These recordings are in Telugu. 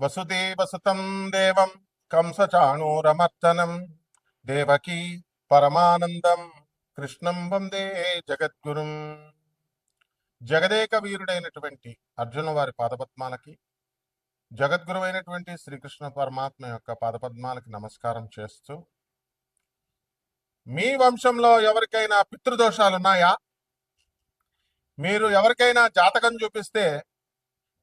వసుదేవసుతం దేవం కంసచాణూరమర్దనం. దేవకీ పరమానందం. కృష్ణం వందే జగద్గురుం. జగదేక వీరుడైనటువంటి అర్జున వారి పాదపద్మాలకి జగద్గురువైనటువంటి శ్రీకృష్ణ పరమాత్మ యొక్క పాదపద్మాలకి నమస్కారం చేస్తూ మీ వంశంలో ఎవరికైనా పితృదోషాలు ఉన్నాయా మీరు ఎవరికైనా జాతకం చూపిస్తే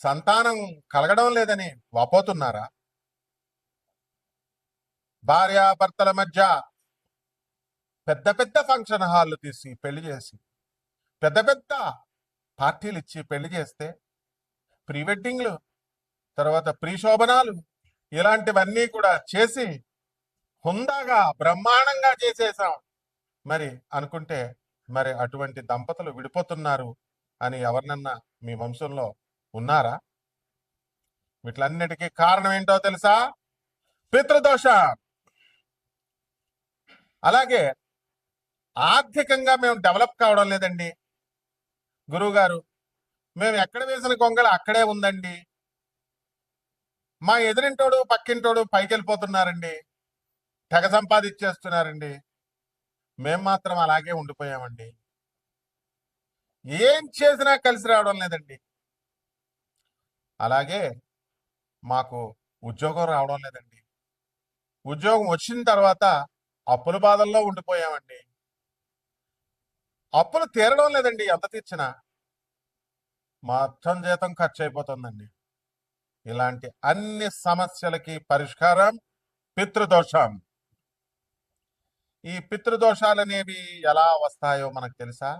సంతానం కలగడం లేదని వాపోతున్నారా? భార్యాభర్తల మధ్య పెద్ద పెద్ద ఫంక్షన్ హాల్లు తీసి పెళ్ళి చేసి పెద్ద పెద్ద పార్టీలు ఇచ్చి పెళ్ళి చేస్తే ప్రీ వెడ్డింగ్లు తర్వాత ప్రీ శోభనాలు ఇలాంటివన్నీ కూడా చేసి హుందాగా బ్రహ్మాండంగా చేసేసాం మరి అనుకుంటే మరి అటువంటి దంపతులు విడిపోతున్నారు అని ఎవరినన్నా మీ వంశంలో ఉన్నారా? వీటిలన్నిటికీ కారణం ఏంటో తెలుసా? పితృదోష. అలాగే ఆర్థికంగా మేము డెవలప్ కావడం లేదండి. గురువుగారు మేము ఎక్కడ వేసిన కొంగళ అక్కడే ఉందండి. మా ఎదురింటోడు పక్కింటోడు పైకి వెళ్ళిపోతున్నారండి తెగ సంపాదించేస్తున్నారండి. మేం మాత్రం అలాగే ఉండిపోయామండి. ఏం చేసినా కలిసి రావడం లేదండి. అలాగే మాకు ఉద్యోగం రావడం లేదండి. ఉద్యోగం వచ్చిన తర్వాత అప్పుల బాధల్లో ఉండిపోయామండి. అప్పులు తీరడం లేదండి ఎంత తీర్చినా. మొత్తం జీతం ఖర్చు అయిపోతుందండి ఇలాంటి అన్ని సమస్యలకి పరిష్కారం పితృదోషం. ఈ పితృదోషాలు అనేవి ఎలా వస్తాయో మనకు తెలుసా?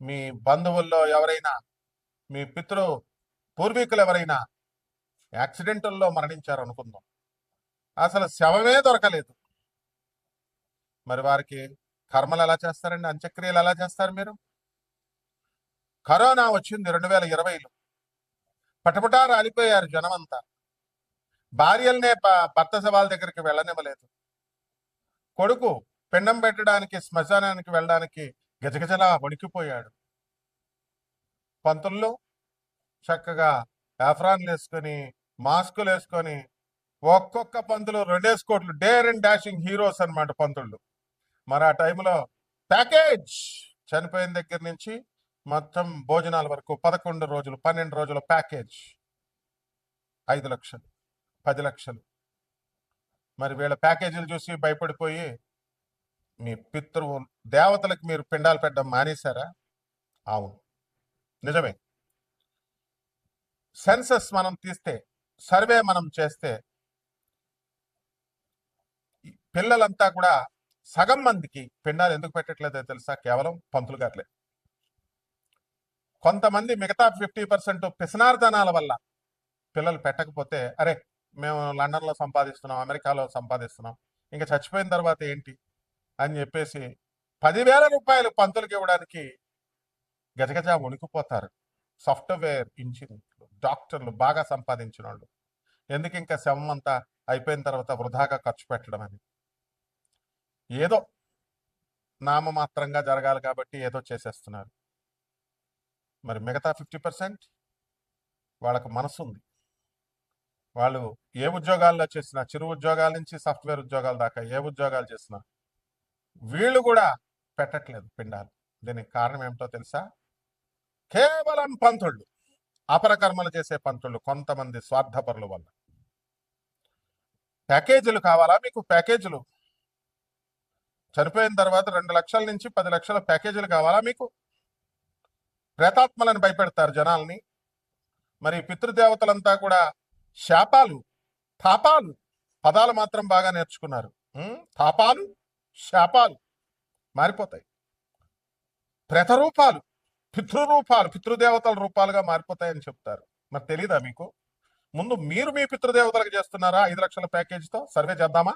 మీ బంధువుల్లో ఎవరైనా మీ పితృ పూర్వీకులు ఎవరైనా యాక్సిడెంటల్లో మరణించారు అనుకుందాం అసలు శవమే దొరకలేదు. మరి వారికి కర్మలు ఎలా చేస్తారండి? అంత్యక్రియలు ఎలా చేస్తారు మీరు? కరోనా వచ్చింది రెండు వేల ఇరవైలో. పటపటా రాలిపోయారు జనమంతా. భార్యలనే ప- భర్త సవాల్ దగ్గరికి వెళ్ళనివ్వలేదు. కొడుకు పిండం పెట్టడానికి శ్మశానానికి వెళ్ళడానికి గజగజలా వణికిపోయాడు. పంతుల్లో చక్కగా ఎఫ్రాన్లు వేసుకొని మాస్కులు వేసుకొని ఒక్కొక్క పంతులు రెండేసి కోట్లు డేర్ అండ్ డాషింగ్ హీరోస్ అనమాట పంతుళ్ళు మరి ఆ టైంలో ప్యాకేజ్ చనిపోయిన దగ్గర నుంచి మొత్తం భోజనాల వరకు పదకొండు రోజులు పన్నెండు రోజుల ప్యాకేజ్. ఐదు లక్షలు పది లక్షలు. మరి వీళ్ళ ప్యాకేజీలు చూసి భయపడిపోయి మీ పితృ దేవతలకు మీరు పిండాలు పెట్టడం మానేశారా? అవును. నిజమే. సెన్సస్ మనం తీస్తే సర్వే మనం చేస్తే పిల్లలంతా కూడా సగం మందికి పిండాలు ఎందుకు పెట్టట్లేదో తెలుసా? కేవలం పంతులు గారులే. కొంతమంది మిగతా ఫిఫ్టీ పర్సెంట్ పిసనార్దనాల వల్ల పిల్లలు పెట్టకపోతే అరే మేము లండన్లో సంపాదిస్తున్నాం అమెరికాలో సంపాదిస్తున్నాం ఇంకా చచ్చిపోయిన తర్వాత ఏంటి? అని చెప్పేసి పదివేల రూపాయలు పంతులకి ఇవ్వడానికి గజగజ వణికిపోతారు సాఫ్ట్వేర్ ఇంజనీర్లు డాక్టర్లు బాగా సంపాదించిన వాళ్ళు ఎందుకు ఇంకా శవం అంతా అయిపోయిన తర్వాత వృధాగా ఖర్చు పెట్టడం అని? ఏదో నామమాత్రంగా జరగాలి కాబట్టి ఏదో చేసేస్తున్నారు. మరి మిగతా ఫిఫ్టీ పర్సెంట్ వాళ్ళకు మనసు ఉంది. వాళ్ళు ఏ ఉద్యోగాల్లో చేసినా చిరు ఉద్యోగాల నుంచి సాఫ్ట్వేర్ ఉద్యోగాల దాకా ఏ ఉద్యోగాలు చేసినా వీళ్ళు కూడా పెట్టట్లేదు పిండాలు. దీనికి కారణం ఏమిటో తెలుసా? కేవలం పంతుళ్ళు అపరకర్మలు చేసే పంతుళ్ళు కొంతమంది స్వార్థపరుల వల్ల. ప్యాకేజీలు కావాలా మీకు? ప్యాకేజీలు. చనిపోయిన తర్వాత రెండు లక్షల నుంచి పది లక్షల ప్యాకేజీలు కావాలా మీకు? ప్రేతాత్మలను భయపెడతారు జనాల్ని. మరి పితృదేవతలంతా కూడా శాపాలు తాపాలు పదాలు మాత్రం బాగా నేర్చుకున్నారు. తాపాలు శాపాలు మారిపోతాయి. ప్రేత రూపాలు పితృరూపాలు పితృదేవతల రూపాలుగా మారిపోతాయని చెప్తారు. మరి తెలీదా మీకు? ముందు మీరు మీ పితృదేవతలకు చేస్తున్నారా ఐదు లక్షల ప్యాకేజీతో? సర్వే చేద్దామా?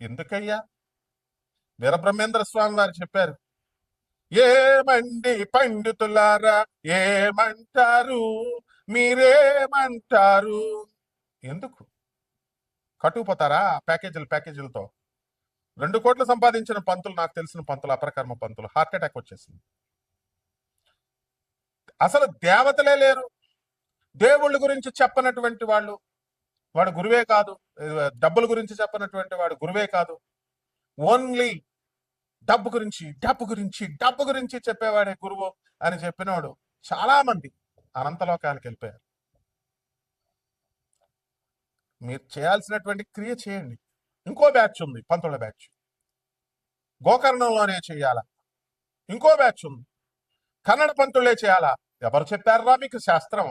ఎందుకయ్యా? వీరబ్రహ్మేంద్ర స్వామి వారు చెప్పారు ఏమండి పండితులారా ఏమంటారు? మీరేమంటారు? ఎందుకు? కట్టుకుపోతారా ప్యాకేజీలు ప్యాకేజీలతో? రెండు కోట్లు సంపాదించిన పంతులు నాకు తెలిసిన పంతులు అపరకర్మ పంతులు హార్ట్ అటాక్ వచ్చేసింది. అసలు దేవతలే లేరు. దేవుళ్ళ గురించి చెప్పనటువంటి వాళ్ళు వాడు గురువే కాదు. డబ్బుల గురించి చెప్పనటువంటి వాడు గురువే కాదు. ఓన్లీ డబ్బు గురించి డబ్బు గురించి డబ్బు గురించి చెప్పేవాడే గురువు అని చెప్పినవాడు చాలా మంది అనంతలోకాలకు వెళ్ళిపోయారు. మీరు చేయాల్సినటువంటి క్రియ చేయండి. ఇంకో బ్యాచ్ ఉంది పంతుల బ్యాచ్. గోకర్ణంలోనే చేయాలా. ఇంకో బ్యాచ్ ఉంది. కన్నడ పంతులే చేయాలా? ఎవరు చెప్పారా మీకు శాస్త్రం?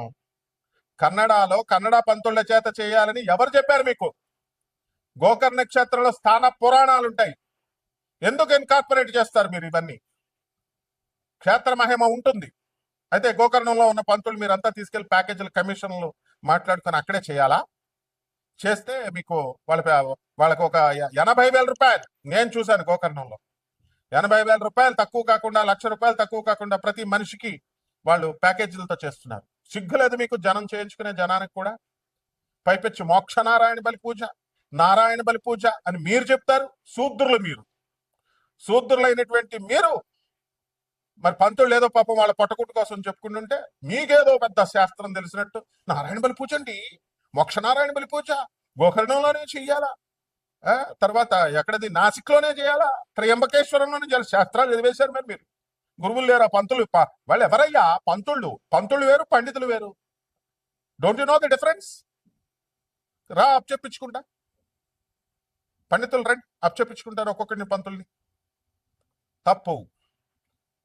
కన్నడలో కన్నడ పంతుల చేత చేయాలని ఎవరు చెప్పారు మీకు? గోకర్ణ క్షేత్రంలో స్థాన పురాణాలు ఉంటాయి ఎందుకు ఇన్కార్పొరేట్ చేస్తారు మీరు ఇవన్నీ? క్షేత్ర మహిమ ఉంటుంది. అయితే గోకర్ణంలో ఉన్న పంతులు మీరంతా తీసుకెళ్ళి ప్యాకేజీలు కమిషన్లు మాట్లాడుకొని అక్కడే చేయాలా? చేస్తే మీకు వాళ్ళ వాళ్ళకి ఒక ఎనభై వేల రూపాయలు. నేను చూశాను గోకర్ణంలో. ఎనభై వేల రూపాయలు తక్కువ కాకుండా లక్ష రూపాయలు తక్కువ కాకుండా ప్రతి మనిషికి వాళ్ళు ప్యాకేజీలతో చేస్తున్నారు. సిగ్గులేదు మీకు జనం చేయించుకునే జనానికి కూడా. పైపెచ్చి మోక్ష నారాయణ బలి పూజ నారాయణ బలి పూజ అని మీరు చెప్తారు శూద్రులు మీరు. శూద్రులైనటువంటి మీరు మరి పంతులు ఏదో పాపం వాళ్ళ పొట్టకుట్టు కోసం చెప్పుకుంటుంటే మీకేదో పెద్ద శాస్త్రం తెలిసినట్టు నారాయణ బలి పూజ అండి. మోక్షనారాయణ బలి పూజ గోకర్ణంలోనే చెయ్యాలా ఆ, తర్వాత ఎక్కడది? నాసిక్లోనే చేయాలా? త్రయంబకేశ్వరంలోనే చేయాలి? శాస్త్రాలు చదివేశారు మరి మీరు. గురువులు లేరా పంతులు వాళ్ళు ఎవరయ్యా? పంతుళ్ళు. పంతులు వేరు పండితులు వేరు. Don't you know the difference రా అప్ చెప్పించుకుంటా. పండితులు రండి అప్ చెప్పించుకుంటారు ఒక్కొక్కరిని పంతుల్ని. తప్పు.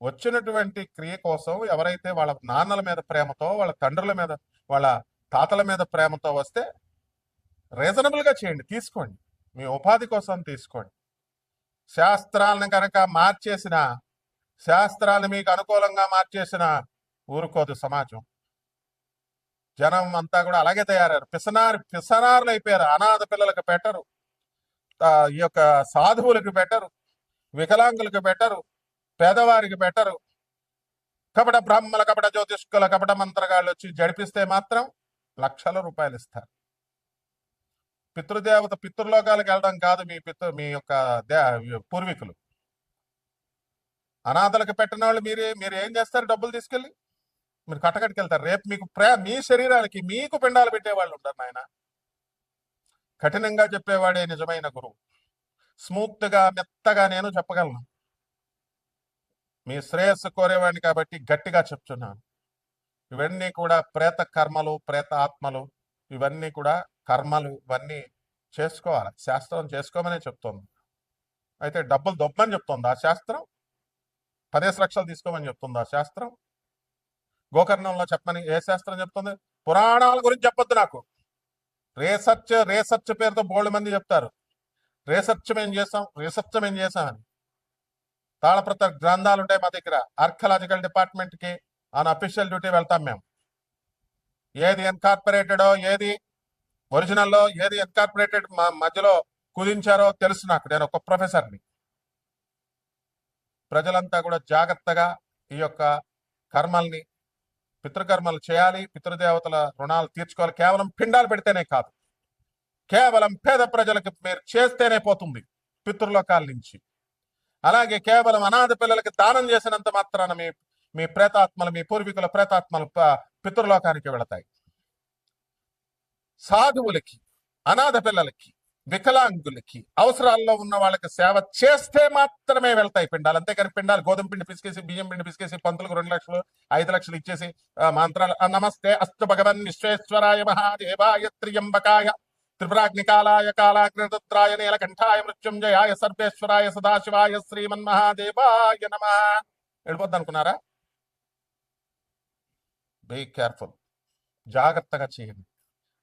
వచ్చినటువంటి క్రియ కోసం ఎవరైతే వాళ్ళ నాన్నల మీద ప్రేమతో వాళ్ళ తండ్రుల మీద వాళ్ళ తాతల మీద ప్రేమతో వస్తే రీజనబుల్గా చేయండి తీసుకోండి. మీ ఉపాధి కోసం తీసుకోండి. శాస్త్రాలను కనుక మార్చేసిన శాస్త్రాలు మీకు అనుకూలంగా మార్చేసిన ఊరుకోదు సమాజం. జనం అంతా కూడా అలాగే తయారయ్యారు. పిసనారు పిసనారులు అయిపోయారు. అనాథ పిల్లలకు పెట్టరు. ఈ యొక్క సాధువులకు పెట్టరు. వికలాంగులకు పెట్టరు. పేదవారికి పెట్టరు. కపట బ్రహ్మల కపట జ్యోతిష్కుల కపట మంత్రగాళ్ళు వచ్చి జడిపిస్తే మాత్రం లక్షల రూపాయలు ఇస్తారు. పితృదేవత పితృలోకాలకు వెళ్ళడం కాదు మీ పితృ మీ యొక్క దే- పూర్వీకులు. అనాథలకు పెట్టిన వాళ్ళు మీరే మీరు ఏం చేస్తారు డబ్బులు తీసుకెళ్ళి? మీరు కట్టకట్టుకు వెళ్తారు. రేపు మీకు ప్రే మీ శరీరానికి మీకు పిండాలు పెట్టేవాళ్ళు ఉంటారు నాయన. కఠినంగా చెప్పేవాడే నిజమైన గురువు. స్మూత్గా మెత్తగా నేను చెప్పగలను. మీ శ్రేయస్సు కోరేవాడిని కాబట్టి గట్టిగా చెప్తున్నాను. ఇవన్నీ కూడా ప్రేత కర్మలు ప్రేత ఆత్మలు ఇవన్నీ కూడా కర్మలు ఇవన్నీ చేసుకోవాలి. శాస్త్రం చేసుకోమనే చెప్తోంది. అయితే డబ్బులు దొబ్బని చెప్తోంది ఆ శాస్త్రం. పదేసి లక్షలు తీసుకోమని చెప్తుంది ఆ శాస్త్రం. గోకర్ణంలో చెప్పమని ఏ శాస్త్రం చెప్తుంది? పురాణాల గురించి చెప్పొద్దు నాకు. రీసెర్చ్ రీసెర్చ్ పేరుతో బోల్డ్ మంది చెప్తారు. రీసెర్చ్ మేము చేసాం రీసెర్చ్ మేము చేసామని. తాళప్రత గ్రంథాలు ఉంటాయి మా దగ్గర. ఆర్కలాజికల్ డిపార్ట్మెంట్కి ఆన్ అఫీషియల్ డ్యూటీ వెళ్తాం మేము. ఏది ఎన్కార్పొరేటెడో ఏది ఒరిజినల్లో ఏది ఎన్కార్పొరేటెడ్ మా మధ్యలో కుదించారో తెలుసు నాకు నేను ఒక ప్రొఫెసర్ని ప్రజలంతా కూడా జాగ్రత్తగా ఈ యొక్క కర్మల్ని పితృకర్మలు చేయాలి పితృదేవతల రుణాలు తీర్చుకోవాలి. కేవలం పిండాలు పెడితేనే కాదు. కేవలం పేద ప్రజలకు మీరు చేస్తేనే పోతుంది పితృలోకాల నుంచి. అలాగే కేవలం అనాథ పిల్లలకి దానం చేసినంత మాత్రాన మీ మీ ప్రేతాత్మలు మీ పూర్వీకుల ప్రేతాత్మలు పితృలోకానికి వెళతాయి. సాధువులకి అనాథ పిల్లలకి వికలాంగులకి అవసరాల్లో ఉన్న వాళ్ళకి సేవ చేస్తే మాత్రమే వెళ్తాయి పిండాలు. అంతేకాని పిండాలు గోధుమ పిండి పిసికేసి బియ్యం పిండి పిసికేసి పంతులకు రెండు లక్షలు ఐదు లక్షలు ఇచ్చేసి మంత్రాలు నమస్తే అస్తు భగవన్ విశ్వేశ్వరాయ మహాదేవాయ త్రియంబకాయ త్రిపురాగ్నికాలాయ కాలాగ్నిరుద్రాయ నీలకంఠాయ మృత్యుంజయాయ సర్వేశ్వరాయ సదాశివాయ శ్రీమన్మహాదేవాయ నమ. వెళ్ళిపోద్ది అనుకున్నారా? బీ కేర్ఫుల్ జాగ్రత్తగా చేయండి.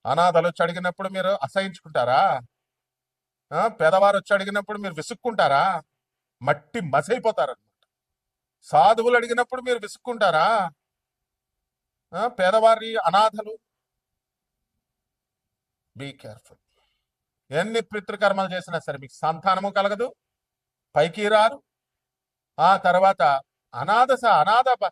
అనాథలు వచ్చి అడిగినప్పుడు మీరు అసహించుకుంటారా? పేదవారు వచ్చి అడిగినప్పుడు మీరు విసుక్కుంటారా? మట్టి మసైపోతారనమాట సాధువులు అడిగినప్పుడు మీరు విసుక్కుంటారా? పేదవారి అనాథలు. బీ కేర్ఫుల్ ఎన్ని పితృకర్మలు చేసినా సరే మీకు సంతానము కలగదు పైకి రారు ఆ తర్వాత అనాథ స- అనాథ ప-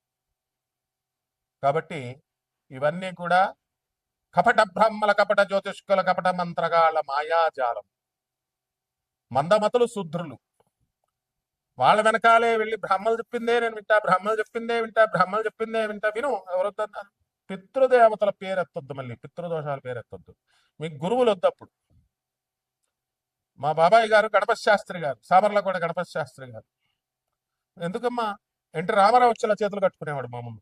కాబట్టి ఇవన్నీ కూడా కపట బ్రహ్మల కపట జ్యోతిష్కుల కపట మంత్రగాళ్ళ మాయాజాలం. మందమతులు శుద్రులు. వాళ్ళ వెనకాలే వెళ్ళి బ్రహ్మలు చెప్పిందే నేను వింటా బ్రహ్మలు చెప్పిందే వింటా బ్రహ్మలు చెప్పిందే వింటా. విను ఎవరొద్దన్నారు? పితృదేవతల పేరెత్తొద్దు మళ్ళీ పితృదోషాల పేరెత్తొద్దు. మీకు గురువులు వద్దప్పుడు మా బాబాయ్ గారు గణపతి శాస్త్రి గారు సామర్లకోట గణపతి శాస్త్రి గారు. ఎందుకమ్మా? ఎన్టీ రామారావు వచ్చేలా చేతులు కట్టుకునేవాడు మా ముందు.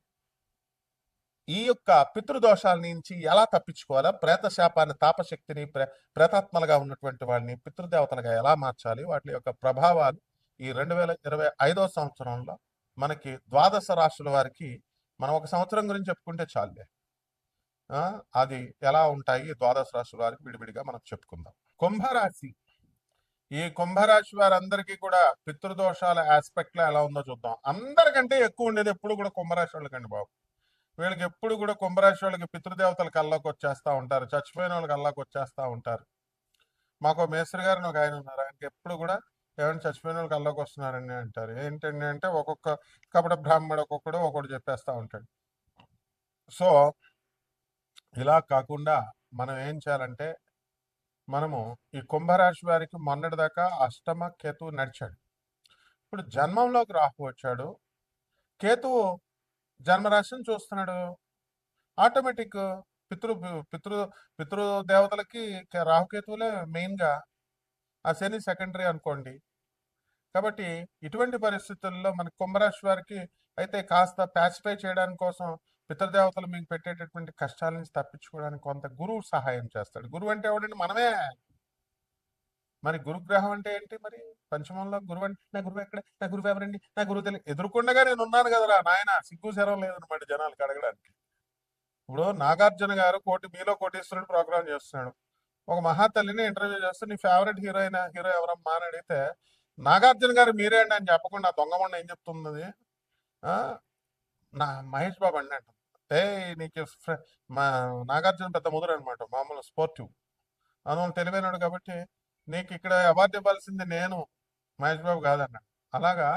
ఈ యొక్క పితృదోషాల నుంచి ఎలా తప్పించుకోవాలా? ప్రేత శాపాన్ని తాపశక్తిని ప్రే ప్రేతాత్మలుగా ఉన్నటువంటి వాళ్ళని పితృదేవతలుగా ఎలా మార్చాలి? వాటి యొక్క ప్రభావాలు ఈ రెండు వేల ఇరవై ఐదో సంవత్సరంలో మనకి ద్వాదశ రాశుల వారికి మనం ఒక సంవత్సరం గురించి చెప్పుకుంటే చాలులే. అది ఎలా ఉంటాయి? ద్వాదశ రాశుల వారికి విడివిడిగా మనం చెప్పుకుందాం. కుంభరాశి. ఈ కుంభరాశి వారందరికీ కూడా పితృదోషాల ఆస్పెక్ట్లో ఎలా ఉందో చూద్దాం. అందరికంటే ఎక్కువ ఉండేది ఎప్పుడు కూడా కుంభరాశి వాళ్ళకండి బాబు. వీళ్ళకి ఎప్పుడు కూడా కుంభరాశి వాళ్ళకి పితృదేవతల కల్లోకి వచ్చేస్తూ ఉంటారు. చచ్చిపోయిన వాళ్ళకి అల్లాకి వచ్చేస్తూ ఉంటారు. మాకు మేస్త్రి గారు ఒక ఆయన ఉన్నారు. ఆయనకి ఎప్పుడు కూడా ఏమైనా చచ్చిపోయిన వాళ్ళకి కల్లోకి వస్తున్నారని అంటారు. ఏంటండి అంటే ఒక్కొక్క కపట బ్రాహ్మడు ఒక్కొక్కడు ఒక్కొక్కడు చెప్పేస్తూ ఉంటాడు. సో ఇలా కాకుండా మనం ఏం చేయాలంటే మనము ఈ కుంభరాశి వారికి మొన్నటిదాకా అష్టమ కేతువు నడిచాడు. ఇప్పుడు జన్మంలోకి రాహు వచ్చాడు. కేతువు జన్మరాశిని చూస్తున్నాడు. ఆటోమేటిక్ పితృ పితృ పితృ దేవతలకి రాహుకేతువులే మెయిన్గా ఆ శని సెకండరీ అనుకోండి. కాబట్టి ఇటువంటి పరిస్థితుల్లో మన కుంభరాశి వారికి అయితే కాస్త ప్యాసిఫై చేయడానికి కోసం పితృదేవతలు మీకు పెట్టేటటువంటి కష్టాల నుంచి తప్పించుకోవడానికి కొంత గురువు సహాయం చేస్తాడు. గురువు అంటే ఎవడండి? మనమే. మరి గురుగ్రహం అంటే ఏంటి మరి? పంచమంలో గురువు అంటే నా గురువు ఎక్కడ? నా గురువు ఎవరండి నా గురువు తెలియదు ఎదుర్కొండగా నేను ఉన్నాను కదరా నాయన సిగ్గు శరం లేదనమాట జనాలకు అడగడానికి. ఇప్పుడు నాగార్జున గారు కోటి మీలో కోటీశ్వరుడు ప్రోగ్రామ్ చేస్తున్నాడు. ఒక మహాతల్లిని ఇంటర్వ్యూ చేస్తే నీ ఫేవరెట్ హీరోయిన్ హీరో ఎవరమ్మా అని అడిగితే నాగార్జున గారు మీరే అండి అని చెప్పకుండా దొంగమండ ఏం చెప్తున్నది ఆ, నా మహేష్ బాబు అండి అంట ఏ నీకు మా నాగార్జున పెద్ద ముదురు అనమాట మామూలు స్పోర్టివ్. అందువల్ల తెలివైనడు కాబట్టి నీకు ఇక్కడ అవార్డు ఇవ్వాల్సింది నేను మహేష్ బాబు కాదన్న. అలాగా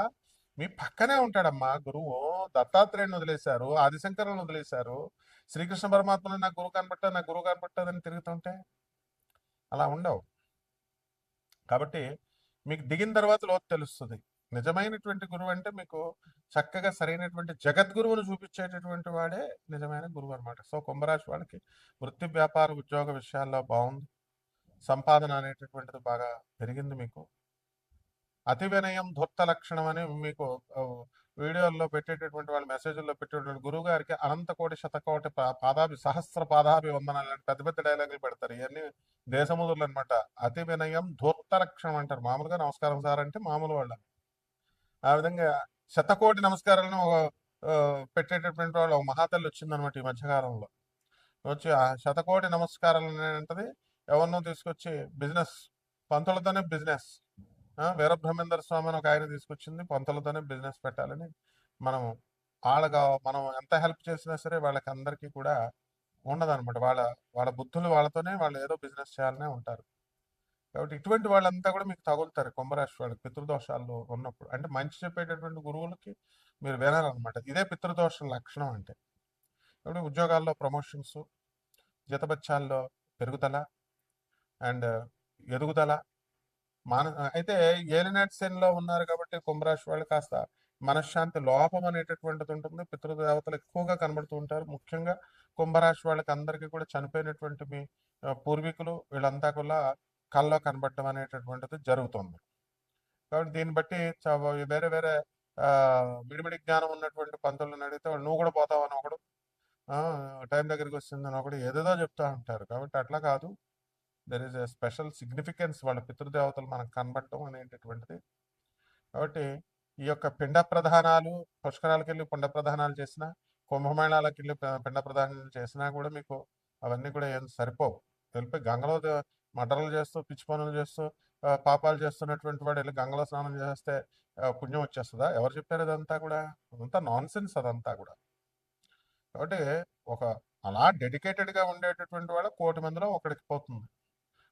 మీ పక్కనే ఉంటాడమ్మా గురువు. దత్తాత్రేయుని వదిలేశారు ఆదిశంకరుని వదిలేశారు. శ్రీకృష్ణ పరమాత్మను నాకు గురువు కనపట్టా నాకు గురువు కనపట్టదని తిరుగుతుంటే అలా ఉండవు. కాబట్టి మీకు దిగిన తర్వాత లోతు తెలుస్తుంది. నిజమైనటువంటి గురువు అంటే మీకు చక్కగా సరైనటువంటి జగద్గురువును చూపించేటటువంటి వాడే నిజమైన గురువు అనమాట సో కుంభరాశి వాళ్ళకి వృత్తి వ్యాపార ఉద్యోగ విషయాల్లో బాగుంది. సంపాదన అనేటటువంటిది బాగా పెరిగింది మీకు? అతి వినయం ధూర్త లక్షణం అని మీకు వీడియోల్లో పెట్టేటటువంటి వాళ్ళు మెసేజ్ల్లో పెట్టేటువంటి గురువు గారికి అనంత కోటి శతకోటి పా- పాదాభి సహస్ర పాదాభి వందనాలు పెద్ద పెద్ద డైలాగులు పెడతారు. ఇవన్నీ దేశముదులు అనమాట అతి వినయం ధూర్త లక్షణం అంటారు. మామూలుగా నమస్కారం సార్ అంటే మామూలు వాళ్ళ. ఆ విధంగా శతకోటి నమస్కారాలను పెట్టేటటువంటి వాళ్ళు ఒక మహాతల్లి వచ్చిందనమాట ఈ మధ్యకాలంలో. వచ్చి ఆ శతకోటి నమస్కారాలు అనేది ఎవరినో తీసుకొచ్చి బిజినెస్ పంతులతోనే బిజినెస్. వీరబ్రహ్మేందర్ స్వామి అని ఒక ఆయన తీసుకొచ్చింది పంతులతోనే బిజినెస్ పెట్టాలని మనం వాళ్ళగా మనం ఎంత హెల్ప్ చేసినా సరే వాళ్ళకి అందరికీ కూడా ఉండదన్నమాట వాళ్ళ వాళ్ళ బుద్ధులు వాళ్ళతోనే వాళ్ళు ఏదో బిజినెస్ చేయాలనే ఉంటారు. కాబట్టి ఇటువంటి వాళ్ళంతా కూడా మీకు తగులుతారు కుంభరాశి వాళ్ళకి పితృదోషాల్లో ఉన్నప్పుడు. అంటే మంచి చెప్పేటటువంటి గురువులకి మీరు వినాలన్నమాట. ఇదే పితృదోష లక్షణం అంటే. కాబట్టి ఉద్యోగాల్లో ప్రమోషన్స్ జీతబత్యాల్లో పెరుగుదల అండ్ ఎదుగుదల మాన అయితే ఏలినాటి శనిలో ఉన్నారు కాబట్టి కుంభరాశి వాళ్ళు కాస్త మనశ్శాంతి లోపం అనేటటువంటిది ఉంటుంది. పితృదేవతలు ఎక్కువగా కనబడుతూ ఉంటారు. ముఖ్యంగా కుంభరాశి వాళ్ళకి అందరికీ కూడా చనిపోయినటువంటి మీ పూర్వీకులు వీళ్ళంతా కూడా కల్లో కనబడటం అనేటటువంటిది జరుగుతుంది. కాబట్టి దీన్ని బట్టి చ- వేరే వేరే మిడిమిడి జ్ఞానం ఉన్నటువంటి పంతులను అడిగితే నువ్వు కూడా పోతావు? అని ఒకడు. టైం దగ్గరికి వచ్చిందని ఒకడు ఏదేదో చెప్తా ఉంటారు. కాబట్టి అట్లా కాదు. There is a special significance వాళ్ళ పితృదేవతలు మనం కనబడటం అనేటటువంటిది. కాబట్టి ఈ యొక్క పిండ ప్రధానాలు పుష్కరాలకు వెళ్ళి పిండ ప్రధానాలు చేసినా కుంభమేళాలకు వెళ్ళి పిండ ప్రధానాలు చేసినా కూడా మీకు అవన్నీ కూడా ఏం సరిపోవు. వెళ్ళిపోయి గంగలో ద- మటర్లు చేస్తూ పిచ్చి పనులు చేస్తూ పాపాలు చేస్తున్నటువంటి వాడు వెళ్ళి గంగలో స్నానం చేస్తే పుణ్యం వచ్చేస్తుందా? ఎవరు చెప్పారు అదంతా కూడా? అదంతా నాన్ సెన్స్ అదంతా కూడా. కాబట్టి ఒక అలా డెడికేటెడ్గా ఉండేటటువంటి వాడు కోటి మందిలో ఒకడికి పోతుంది.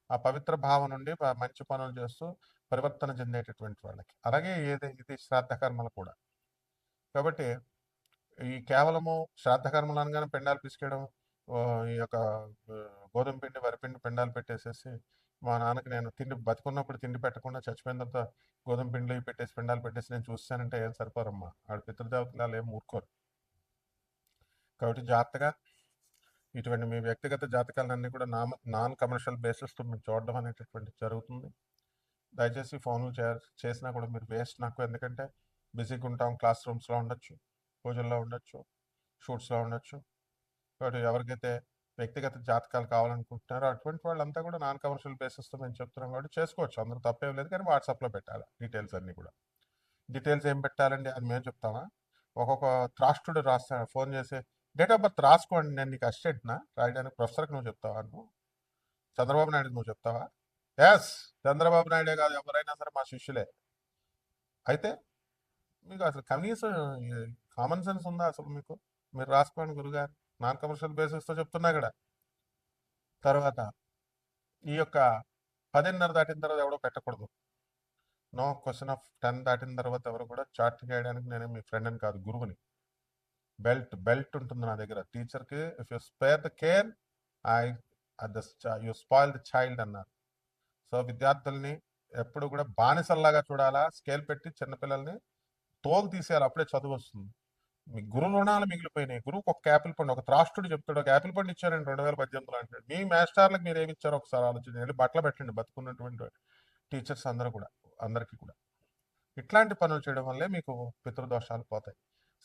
ఆ పవిత్ర భావం నుండి మంచి పనులు చేస్తూ పరివర్తన చెందేటటువంటి వాళ్ళకి. అలాగే ఏది ఇది శ్రాద్ధ కర్మలు కూడా. కాబట్టి ఈ కేవలము శ్రాద్ధ కర్మలు అనగానే పిండాలు పిసికేయడం ఈ యొక్క గోధుమ పిండి వరిపిండి పిండాలు పెట్టేసేసి మా నాన్నకి నేను తిండి బతుకున్నప్పుడు తిండి పెట్టకుండా చచ్చిపోయిన తర్వాత గోధుమ పిండిలో పెట్టేసి పిండాలు పెట్టేసి నేను చూస్తానంటే ఏం సరిపోరమ్మా? ఆడ పితృదేవతలు ఏం ఊరుకోరు కాబట్టి జాగ్రత్తగా ఇటువంటి మీ వ్యక్తిగత జాతకాలన్నీ కూడా నా నాన్ కమర్షియల్ బేసిస్తో మీరు చూడడం అనేటటువంటి జరుగుతుంది. దయచేసి ఫోన్లు చే చేసినా కూడా మీరు వేస్ట్ నాకు ఎందుకంటే బిజీగా ఉంటాం క్లాస్ రూమ్స్లో ఉండొచ్చు పూజల్లో ఉండొచ్చు షూట్స్లో ఉండొచ్చు. కాబట్టి ఎవరికైతే వ్యక్తిగత జాతకాలు కావాలనుకుంటున్నారో అటువంటి వాళ్ళంతా కూడా నాన్ కమర్షియల్ బేసిస్తో మేము చెప్తున్నాం కాబట్టి చేసుకోవచ్చు. అందరూ తప్పేం లేదు కానీ వాట్సాప్లో పెట్టాలి డీటెయిల్స్ అన్నీ కూడా. డీటెయిల్స్ ఏం పెట్టాలండి? అది మేము చెప్తామా? ఒక్కొక్క త్రాష్టుడు రాస్తాడు ఫోన్ చేసి డేట్ ఆఫ్ బర్త్ రాసుకోండి నేను నీకు అసిస్టెంట్నా రాయడానికి ప్రొఫెసర్కి నువ్వు చెప్తావా నువ్వు? చంద్రబాబు నాయుడు నువ్వు చెప్తావా? ఎస్ చంద్రబాబు నాయుడే కాదు ఎవరైనా సరే మా శిష్యులే. అయితే మీకు అసలు కనీసం కామన్ సెన్స్ ఉందా అసలు మీకు? మీరు రాసుకోండి గురుగారు. నాన్ కమర్షియల్ బేసిస్తో చెప్తున్నా ఇక్కడ. తర్వాత ఈ యొక్క పదిన్నర దాటిన తర్వాత ఎవడో పెట్టకూడదు. నో క్వశ్చన్ ఆఫ్ టెన్ దాటిన తర్వాత ఎవరు కూడా చాట్ చేయడానికి నేను మీ ఫ్రెండ్ అని కాదు గురువుని. బెల్ట్ బెల్ట్ ఉంటుంది నా దగ్గర. టీచర్కి if you spare the care I the you spoil the child అన్నారు. సో విద్యార్థుల్ని ఎప్పుడు కూడా బానిసల్లాగా చూడాలా స్కేల్ పెట్టి చిన్నపిల్లల్ని తోలు తీసేయాలి అప్పుడే చదువు వస్తుంది. మీ గురు రుణాలు మిగిలిపోయినాయి. గురువుకి ఒక యాపిల్ పండు ఒక త్రాష్టుడు చెప్తాడు ఒక యాపిల్ పండు ఇచ్చారండి రెండు వేల పద్దెనిమిదిలో అంటాడు మీ మాస్టర్లకు మీరు ఏమి ఇచ్చారో ఒకసారి ఆలోచించండి. బట్టలు పెట్టండి బతుకున్నటువంటి టీచర్స్ అందరూ కూడా అందరికీ కూడా. ఇట్లాంటి పనులు చేయడం వల్లే మీకు పితృదోషాలు పోతాయి.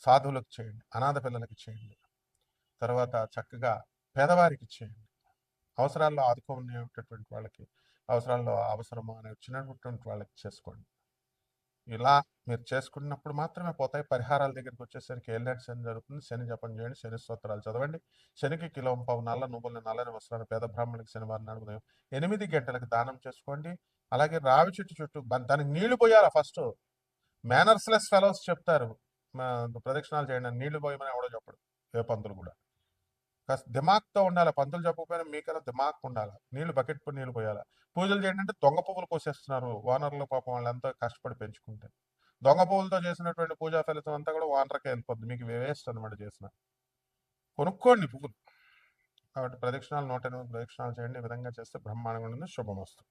సాధువులకు చేయండి అనాథ పిల్లలకి చేయండి. తర్వాత చక్కగా పేదవారికి చేయండి. అవసరాల్లో ఆదుకునేటటువంటి వాళ్ళకి అవసరాల్లో అవసరము అని వచ్చినటువంటి వాళ్ళకి చేసుకోండి. ఇలా మీరు చేసుకున్నప్పుడు మాత్రమే పోతాయి. పరిహారాల దగ్గరికి వచ్చేసరికి ఏళ్ళనాటి శని జరుగుతుంది. శని జపం చేయండి శని స్తోత్రాలు చదవండి. శనికి కిలో పావు నల్ల నువ్వులని నల్లని వస్త్రాలు పేద బ్రాహ్మణులకి శనివారం నాడు ఉదయం ఎనిమిది గంటలకు దానం చేసుకోండి. అలాగే రావి చెట్టు చుట్టూ దానికి నీళ్ళు పోయాలా ఫస్ట్? మేనర్స్లెస్ ఫెలోస్ చెప్తారు. ప్రదక్షిణాలు చేయండి. నీళ్ళు పోయమని ఎవడో చెప్పడు. ఏ పంతులు కూడా. కాస్త దిమాక్తో ఉండాలి. పంతులు చెప్పకపోయినా మీకైనా దిమాక్ ఉండాలి. నీళ్ళు బకెట్ పడి నీళ్ళు పోయాలి? పూజలు చేయండి అంటే దొంగ పువ్వులు కోసేస్తున్నారు. ఓనర్లు పాపం వాళ్ళు ఎంతో కష్టపడి పెంచుకుంటే. దొంగ పువ్వులతో చేసినటువంటి పూజా ఫలితం అంతా కూడా ఓనర్కే వెళ్ళిపోద్ది. మీకు వేస్ట్ అనమాట చేసిన. కొనుక్కోండి పువ్వులు. కాబట్టి ప్రదక్షిణాలు నూట ఎనిమిది ప్రదక్షిణాలు చేయండి. ఈ విధంగా చేస్తే బ్రహ్మాండంగా ఉంటుంది. శుభమస్తు.